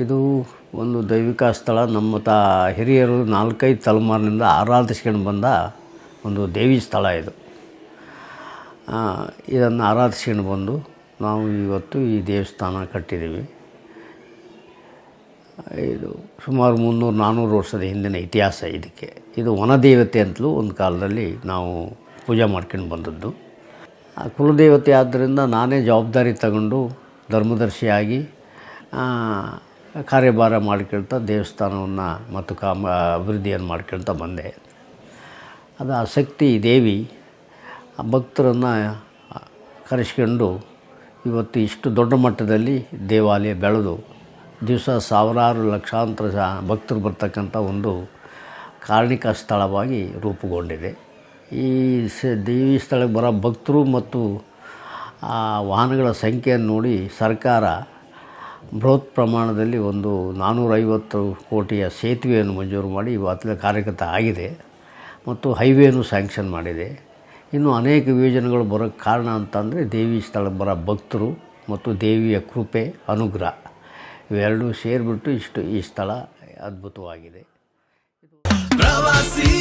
ಇದು ಒಂದು ದೈವಿಕ ಸ್ಥಳ. ನಮ್ಮ ತಾ ಹಿರಿಯರು ನಾಲ್ಕೈದು ತಲೆಮಾರಿನಿಂದ ಆರಾಧಿಸ್ಕೊಂಡು ಬಂದ ಒಂದು ದೇವಿ ಸ್ಥಳ ಇದು. ಇದನ್ನು ಆರಾಧಿಸ್ಕೊಂಡು ಬಂದು ನಾವು ಇವತ್ತು ಈ ದೇವಸ್ಥಾನ ಕಟ್ಟಿದ್ದೀವಿ. ಇದು ಸುಮಾರು ಮುನ್ನೂರು ನಾನ್ನೂರು ವರ್ಷದ ಹಿಂದಿನ ಇತಿಹಾಸ ಇದಕ್ಕೆ. ಇದು ವನದೇವತೆ ಅಂತಲೂ ಒಂದು ಕಾಲದಲ್ಲಿ ನಾವು ಪೂಜೆ ಮಾಡ್ಕೊಂಡು ಬಂದದ್ದು. ಆ ಕುಲದೇವತೆ ಆದ್ದರಿಂದ ನಾನೇ ಜವಾಬ್ದಾರಿ ತಗೊಂಡು ಧರ್ಮದರ್ಶಿಯಾಗಿ ಕಾರ್ಯಭಾರ ಮಾಡ್ಕೊಳ್ತಾ ದೇವಸ್ಥಾನವನ್ನು ಮತ್ತು ಕಾಮ ಅಭಿವೃದ್ಧಿಯನ್ನು ಮಾಡ್ಕೊಳ್ತಾ ಬಂದೆ. ಅದು ಆ ಶಕ್ತಿ ದೇವಿ ಭಕ್ತರನ್ನು ಕರೆಸ್ಕೊಂಡು ಇವತ್ತು ಇಷ್ಟು ದೊಡ್ಡ ಮಟ್ಟದಲ್ಲಿ ದೇವಾಲಯ ಬೆಳೆದು ದಿವಸ ಸಾವಿರಾರು ಲಕ್ಷಾಂತರ ಭಕ್ತರು ಬರ್ತಕ್ಕಂಥ ಒಂದು ಕಾರಣಿಕ ಸ್ಥಳವಾಗಿ ರೂಪುಗೊಂಡಿದೆ. ಈ ಸ, ದೇವಿ ಸ್ಥಳಕ್ಕೆ ಬರೋ ಭಕ್ತರು ಮತ್ತು ಆ ವಾಹನಗಳ ಸಂಖ್ಯೆಯನ್ನು ನೋಡಿ ಸರ್ಕಾರ ಬೃಹತ್ ಪ್ರಮಾಣದಲ್ಲಿ ಒಂದು ನಾನ್ನೂರೈವತ್ತು ಕೋಟಿಯ ಸೇತುವೆಯನ್ನು ಮಂಜೂರು ಮಾಡಿ ಇವತ್ತಿನ ಕಾರ್ಯಗತ ಆಗಿದೆ ಮತ್ತು ಹೈವೇನು ಸ್ಯಾಂಕ್ಷನ್ ಮಾಡಿದೆ. ಇನ್ನು ಅನೇಕ ಯೋಜನೆಗಳು ಬರೋಕ್ಕೆ ಕಾರಣ ಅಂತಂದರೆ ದೇವಿ ಸ್ಥಳಕ್ಕೆ ಬರೋ ಭಕ್ತರು ಮತ್ತು ದೇವಿಯ ಕೃಪೆ, ಅನುಗ್ರಹ. ಇವೆರಡೂ ಸೇರಿಬಿಟ್ಟು ಇಷ್ಟು ಈ ಸ್ಥಳ ಅದ್ಭುತವಾಗಿದೆ. ಪ್ರವಾಸಿ